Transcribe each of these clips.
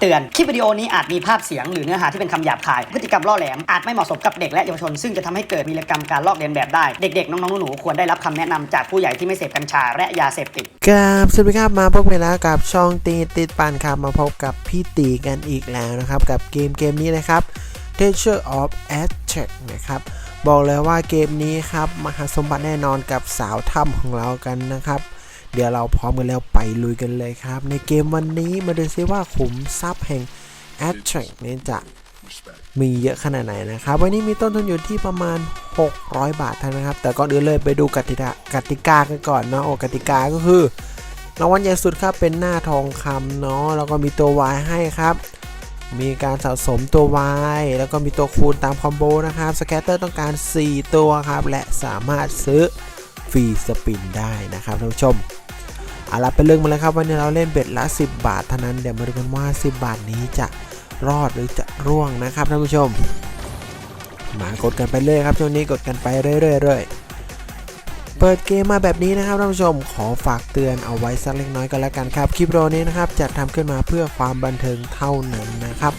เตือน คลิปวิดีโอนี้อาจมีภาพเสียงหรือเนื้อหาที่เป็นคำหยาบคาย พฤติกรรมล่อแหลม อาจไม่เหมาะสมกับเด็กและเยาวชน ซึ่งจะทำให้เกิดวีกรรมการลอกเลียนแบบได้ เด็กๆ น้องๆ หนูๆ ควรได้รับคำแนะนำจากผู้ใหญ่ที่ไม่เสพกัญชาและยาเสพติดครับสวัสดีครับมาพบกันแล้วกับช่องตีติดปันครับมาพบกับพี่ตีกันอีกแล้วนะครับกับเกมเกมนี้นะครับ Treasure of Aztec นะครับบอกเลยว่าเกมนี้ครับมหาสมบัติแน่นอนกับสาวถ้ำของเรากันนะครับ เดี๋ยวเราพร้อมกันแล้วไปลุยกันเลยครับ ในเกมวันนี้มาดูซิว่าขุมทรัพย์แห่ง Aztec นี้จะมีเยอะขนาดไหนนะครับ วันนี้มีต้นทุนอยู่ที่ประมาณ 600 บาทเท่านั้นนะครับ แต่ก่อนอื่นเลยไปดูกติกากติกากันก่อนเนาะโอกติกาก็คือรางวัลใหญ่สุดครับเป็นหน้าทองคำเนาะแล้วก็มีตัว Y ให้ครับ มีการสะสมตัว Y แล้วก็มีตัวคูณตามคอมโบนะครับสแกตเตอร์ต้องการ 4 ตัวครับ และสามารถซื้อ ฟรีสปินได้นะครับท่านผู้ชมเอาละไปเรื่องมาเลยครับวันนี้เราเล่นเบ็ดละ 10 บาทเท่านั้นเดี๋ยวมาดูกันว่า 10 บาทนี้จะรอดหรือจะร่วงนะครับท่านผู้ชม มากดกันไปเลยครับช่วงนี้กดกันไปเรื่อยๆเปิดเกมมาแบบนี้นะครับท่านผู้ชมขอฝากเตือนเอาไว้สักเล็กน้อยกันแล้วกันครับ คลิปโรนี้นะครับจะทำขึ้นมาเพื่อความบันเทิงเท่านั้นนะครับ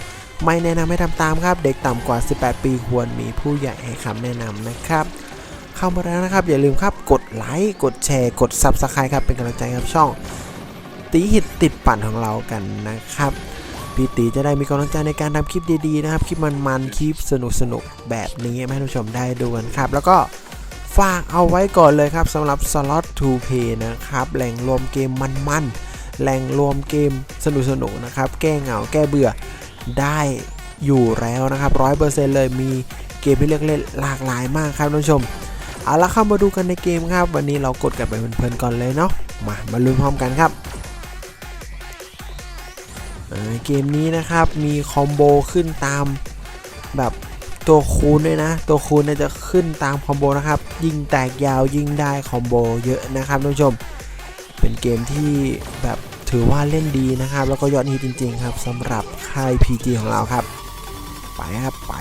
ไม่แนะนำให้ทำตามครับ เด็กต่ำกว่า 18 ปีควรมีผู้ใหญ่ให้คำแนะนำนะครับ เข้ามาแล้วนะครับ อย่าลืมครับกดไลค์กดแชร์ กด Subscribe ครับเป็นกำลังใจกับช่อง ตีหิตติดปั่นของเรากันนะครับพี่ตีจะได้มีกำลังใจในการทำคลิปดีๆนะครับคลิปมันๆคลิปสนุกๆแบบนี้ให้ท่านผู้ชมได้ดูกันครับ แล้วก็ฝากเอาไว้ก่อนเลยครับสำหรับ Slot 2 Play นะครับแหล่งรวมเกมมันๆแหล่งรวมเกมสนุกๆนะครับ แก้เหงาแก้เบื่อได้อยู่แล้วนะครับร้อยเปอร์เซ็นต์เลยมีเกมให้เลือกเล่นหลากหลายมากครับท่านผู้ชม เอาละเข้ามาดูกันในเกมครับ วันนี้เรากดกันไปเพลินๆก่อนเลยเนาะมามาลุ้นพร้อมกันครับเกมนี้นะครับมีคอมโบขึ้นตามแบบตัวคูณด้วยนะ ตัวคูณจะขึ้นตามคอมโบนะครับ ยิงแตกยาวยิงได้คอมโบเยอะนะครับท่านผู้ชม เป็นเกมที่แบบถือว่าเล่นดีนะครับ แล้วก็ยอดฮิตจริง ๆ ครับสำหรับค่าย PG ของเราครับ ไปครับไป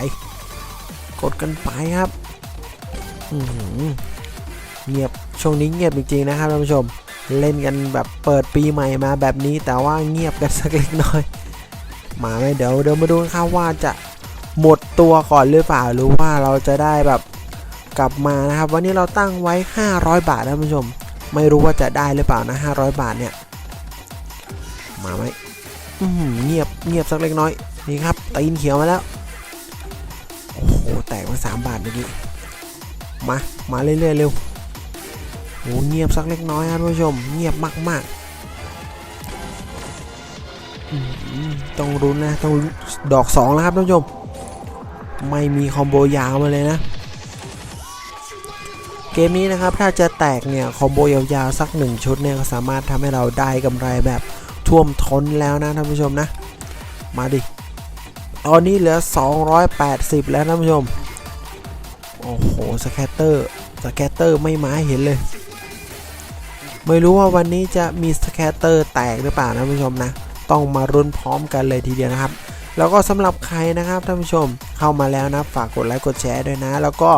กดกันไปครับ เงียบช่วงนี้เงียบจริงๆนะครับท่านผู้ชมเล่นกันแบบเปิดปีใหม่มาแบบนี้แต่ว่าเงียบกันสักเล็กน้อยมาไหมเดี๋ยวเดี๋ยวมาดูกันครับว่าจะหมดตัวก่อนหรือเปล่าหรือว่าเราจะได้แบบกลับมานะครับ วันนี้เราตั้งไว้ 500 บาทนะท่านผู้ชม ไม่รู้ว่าจะได้หรือเปล่านะ 500 บาทเนี่ย มาไหมเงียบเงียบสักเล็กน้อยนี่ครับตีนเขียวมาแล้วโอ้โหแตกมา3บาทเมื่อกี้ มา มาเรื่อยๆเร็วโอ้เงียบสักเล็กน้อยครับท่านผู้ชม เงียบมากๆต้องรุนนะต้องดอก2แล้วครับท่านผู้ชม ไม่มีคอมโบยาวมาเลยนะ เกมนี้นะครับถ้าจะแตกเนี่ยคอมโบยาวๆสักหนึ่งชุดเนี่ยก็สามารถทำให้เราได้กำไรแบบท่วมท้นแล้วนะท่านผู้ชมนะ มาดิตอนนี้เหลือ 280 แล้วท่านผู้ชม โอ้โหสแคตเตอร์สแคตเตอร์ไม่มาเห็นเลย ไม่รู้ว่าวันนี้จะมีสแคตเตอร์แตกหรือเปล่านะท่านผู้ชมนะ ต้องมารุนพร้อมกันเลยทีเดียวนะครับ แล้วก็สำหรับใครนะครับท่านผู้ชมเข้ามาแล้วนะฝากกดไลค์กดแชร์ด้วยนะ แล้วก็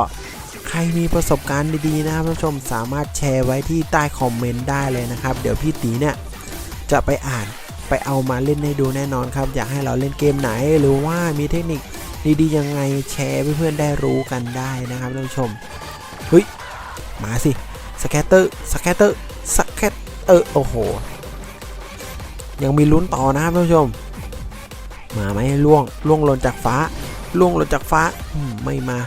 ใครมีประสบการณ์ดีๆนะครับท่านผู้ชมสามารถแชร์ไว้ที่ใต้คอมเมนต์ได้เลยนะครับ เดี๋ยวพี่ตีเนี่ยจะไปอ่านไปเอามาเล่นให้ดูแน่นอนครับ อยากให้เราเล่นเกมไหนหรือว่ามีเทคนิค ดีๆยังไงแชร์เพื่อนๆได้รู้กันได้นะครับท่านผู้ชมเฮ้ยมาสิสแคตเตอร์สแคตเตอร์สแคตเตอร์โอ้โห ยังมีลุ้นต่อนะครับท่านผู้ชม มาไหมล่วงล่วงหล่นจากฟ้าล่วงหล่นจากฟ้าไม่มา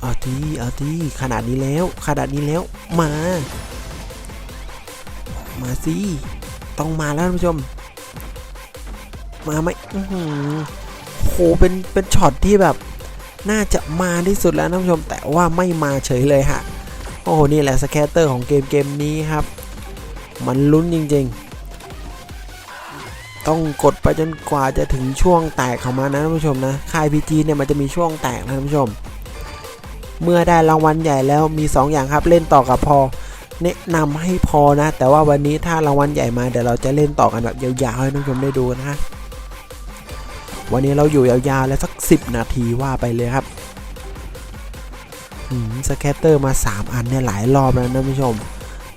เอาทีเอาทีขนาดนี้แล้วขนาดนี้แล้วมา มาสิต้องมาแล้วท่านผู้ชม มาไหมอื้อ โหเป็นเป็นช็อตที่แบบ น่าจะมาที่สุดแล้วท่านผู้ชม แต่ว่าไม่มาเฉยเลยฮะ โอ้โห นี่แหละสแคตเตอร์ของเกมเกมนี้ครับ มันลุ้นจริง ๆ ต้องกดไปจนกว่าจะถึงช่วงแตกของมันนะท่านผู้ชมนะค่ายพีจีเนี่ยมันจะมีช่วงแตกนะท่านผู้ชม เมื่อได้รางวัลใหญ่แล้วมี 2 อย่างครับเล่นต่อกับพอแนะนำให้พอนะ แต่ว่าวันนี้ถ้ารางวัลใหญ่มาเดี๋ยวเราจะเล่นต่อกันแบบยาวๆให้ท่านผู้ชมได้ดูนะฮะ วันนี้เราอยู่ยาวๆแล้วสัก 10 นาทีว่าไปเลยครับสแคตเตอร์มา 3 อันเนี่ยหลายรอบแล้วนะท่านผู้ชม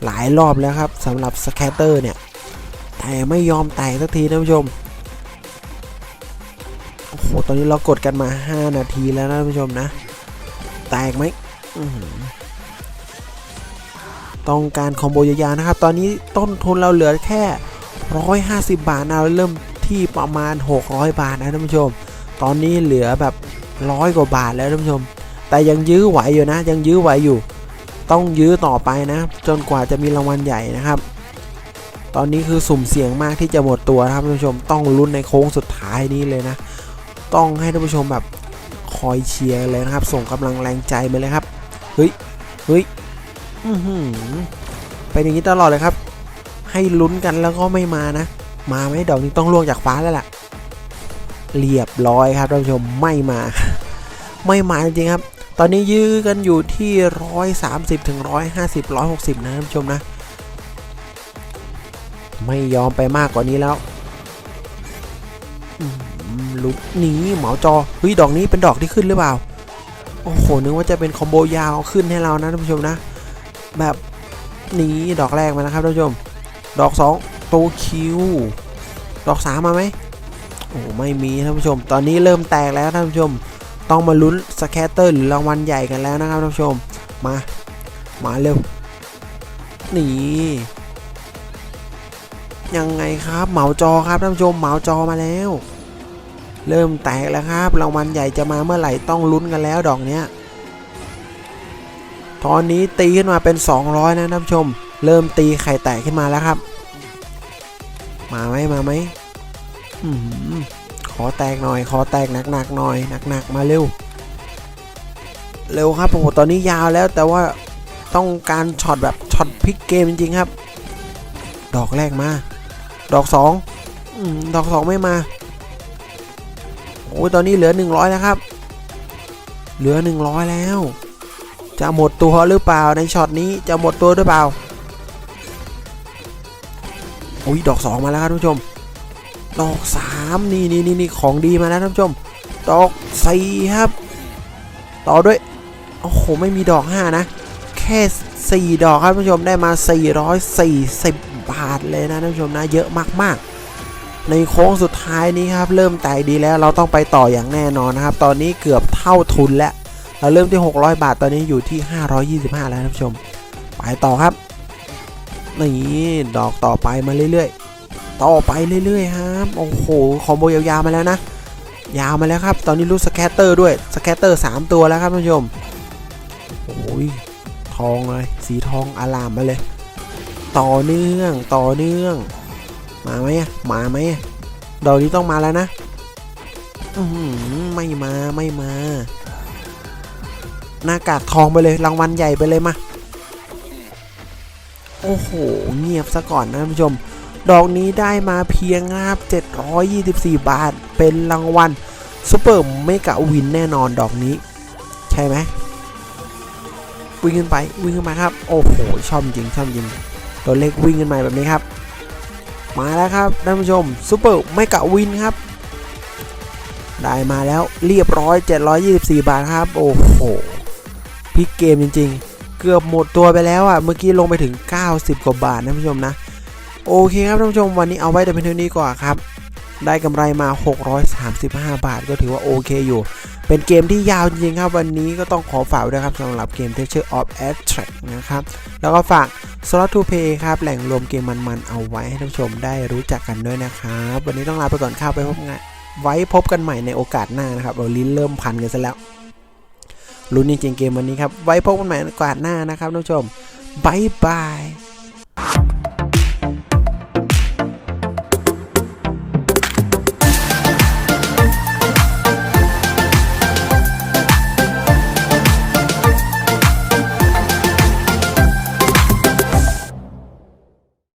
หลายรอบแล้วครับสำหรับสแคตเตอร์เนี่ยแต่ไม่ยอมแตกสักทีท่านผู้ชมโอ้โหตอนนี้เรากดกันมา 5 นาทีแล้วนะท่านผู้ชมนะ แตกไหมต้องการคอมโบยาวๆนะครับ ตอนนี้ต้นทุนเราเหลือแค่ 150 บาทนะเราเริ่ม ที่ประมาณ 600 บาทนะท่านผู้ชม ตอนนี้เหลือแบบร้อยกว่าบาทแล้วท่านผู้ชม แต่ยังยื้อไหวอยู่นะ ยังยื้อไหวอยู่ ต้องยื้อต่อไปนะ จนกว่าจะมีรางวัลใหญ่นะครับ ตอนนี้คือสุ่มเสี่ยงมากที่จะหมดตัวนะครับท่านผู้ชมต้องลุ้นในโค้งสุดท้ายนี้เลยนะ ต้องให้ท่านผู้ชมแบบคอยเชียร์เลยนะครับ ส่งกำลังแรงใจไปเลยครับ เฮ้ย เฮ้ยอือหือเป็นอย่างนี้ตลอดเลยครับ ให้ลุ้นกันแล้วก็ไม่มานะ มาไหมดอกนี้ต้องล่วงจากฟ้าแล้วล่ะ เรียบร้อยครับท่านผู้ชมไม่มา ไม่มาจริงครับ ตอนนี้ยื้อกันอยู่ที่ 130ถึง150 160 นะท่านผู้ชมนะ ไม่ยอมไปมากกว่านี้แล้วลุกหนีเหมาจอเฮ้ยดอกนี้เป็นดอกที่ขึ้นหรือเปล่า โอ้โห นึกว่าจะเป็นคอมโบยาวขึ้นให้เรานะท่านผู้ชมนะ แบบหนีดอกแรกมานะครับท่านผู้ชม ดอก 2 ตัวคิวดอก3มมาไหมโอ้ไม่มีท่านผู้ชม ตอนนี้เริ่มแตกแล้วท่านผู้ชม ต้องมาลุ้นสแคตเตอร์หรือรางวัลใหญ่กันแล้วนะครับท่านผู้ชม มา มาเร็วหนียังไงครับเหมาจอครับท่านผู้ชมเหมาจอมาแล้ว เริ่มแตกแล้วครับรางวัลใหญ่จะมาเมื่อไหร่ต้องลุ้นกันแล้วดอกเนี้ยตอนนี้ตีขึ้นมาเป็น 200 นะท่านผู้ชม เริ่มตีไข่แตกขึ้นมาแล้วครับ มาไหมมาไหมขอแตกหน่อย ขอแตกหนักๆหน่อยหนักๆมาเร็ว เร็วครับโอ้โหตอนนี้ยาวแล้วแต่ว่าต้องการช็อตแบบช็อตพลิกเกมจริงๆครับ ดอกแรกมา ดอก2อืมดอก2ไม่มาโอ้ยตอนนี้เหลือ 100แล้วครับ เหลือ 100 แล้ว จะหมดตัวหรือเปล่าในช็อตนี้จะหมดตัวหรือเปล่า อ้ยดอก2มาแล้วครับท่านผู้ชม ดอก3นี่นี่นี่นี่ของดีมาแล้วท่านผู้ชม ดอก4ครับ ต่อด้วยโอ้โหไม่มีดอก5นะ แค่4ดอกครับท่านผู้ชมได้มา 440 บาทเลยนะท่านผู้ชมนะ เยอะมากๆในโค้งสุดท้ายนี้ครับเริ่มแตกดีแล้วเราต้องไปต่ออย่างแน่นอนนะครับ ตอนนี้เกือบเท่าทุนแล้ว เราเริ่มที่ 600 บาทตอนนี้อยู่ที่ 525 แล้วท่านผู้ชม ไปต่อครับ นี่ดอกต่อไปมาเรื่อยๆ ต่อไปเรื่อยๆครับโอ้โหคอมโบยาวๆมาแล้วนะ ยาวมาแล้วครับ ตอนนี้รู้สแคตเตอร์ด้วยสแคตเตอร์ 3 ตัวแล้วครับท่านผู้ชมโอ้ยทองเลยสีทองอลามมาเลย ต่อเนื่องต่อเนื่อง มาไหมะมาไหมดอกนี้ต้องมาแล้วนะอืไม่มาไม่มา หน้ากากทองไปเลยรางวัลใหญ่ไปเลยมา โอ้โห เงียบซะก่อนนะท่านผู้ชม ดอกนี้ได้มาเพียงครับ724 บาท เป็นรางวัลซูเปอร์เมกะวินแน่นอนดอกนี้ ใช่ไหมวิ่งขึ้นไปวิ่งขึ้นมาครับ โอ้โหชอบจริงชอบจริง ตัวเล็กวิ่งขึ้นมาแบบนี้ครับ มาแล้วครับท่านผู้ชมซูเปอร์เมกะวินครับได้มาแล้วเรียบร้อย 724 บาทครับ โอ้โหพลิกเกมจริง ๆ เกือบหมดตัวไปแล้วอะ เมื่อกี้ลงไปถึง 90 กว่าบาทนะท่านผู้ชมนะ โอเคครับท่านผู้ชมวันนี้เอาไว้แต่เพียงเท่านี้ก่อนครับ ได้กำไรมา 635 บาทก็ถือว่าโอเคอยู่ เป็นเกมที่ยาวจริงๆครับ วันนี้ก็ต้องขอฝากด้วยครับสำหรับเกม Texture of Attract นะครับ แล้วก็ฝาก Slot to Play ครับ แหล่งรวมเกมมันๆเอาไว้ให้ท่านผู้ชมได้รู้จักกันด้วยนะครับ วันนี้ต้องลาไปก่อนครับไปพบกันไว้พบกันใหม่ในโอกาสหน้านะครับเราลิ้นเริ่มพันกันซะแล้ว ลุ้นจริงๆเกมวันนี้ครับ ไว้พบกันใหม่ในโอกาสหน้านะครับท่านผู้ชมบายบาย